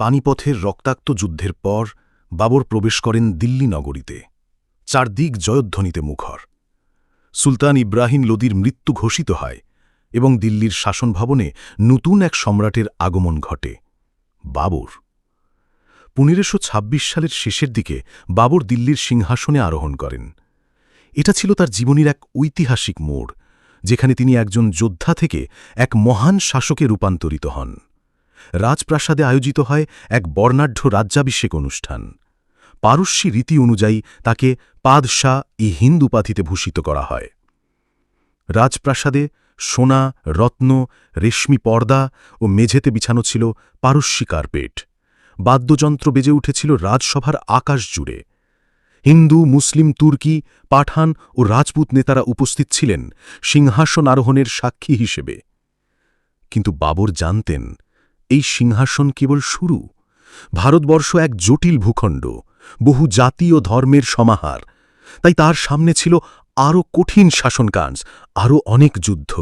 পানিপথের রক্তাক্ত যুদ্ধের পর বাবর প্রবেশ করেন দিল্লি নগরীতে। চারদিক জয়ধ্বনিতে মুখর। সুলতান ইব্রাহিম লোদির মৃত্যু ঘোষিত হয় এবং দিল্লির শাসনভবনে নতুন এক সম্রাটের আগমন ঘটে, বাবর। পনেরোশো সালের শেষের দিকে বাবর দিল্লির সিংহাসনে আরোহণ করেন। এটা ছিল তার জীবনের এক ঐতিহাসিক মোড়, যেখানে তিনি একজন যোদ্ধা থেকে এক মহান শাসকে রূপান্তরিত হন। রাজপ্রাসাদে আয়োজিত হয় এক বর্ণাঢ্য রাজ্যাভিষেক অনুষ্ঠান। পারস্যী রীতি অনুযায়ী তাকে পাদশাহ ই হিন্দ উপাধিতে ভূষিত করা হয়। রাজপ্রাসাদে সোনা, রত্ন, রেশমি পর্দা ও মেঝেতে বিছানো ছিল পারস্যী কার্পেট। বাদ্যযন্ত্র বেজে উঠেছিল রাজসভার আকাশ জুড়ে। হিন্দু, মুসলিম, তুর্কি, পাঠান ও রাজপুত নেতারা উপস্থিত ছিলেন সিংহাসন আরোহণের সাক্ষী হিসেবে। কিন্তু বাবর জানতেন এই সিংহাসন কেবল শুরু। ভারতবর্ষ এক জটিল ভূখণ্ড, বহু জাতীয় ধর্মের সমাহার। তাই তার সামনে ছিল আরও কঠিন শাসনকাজ, আরও অনেক যুদ্ধ।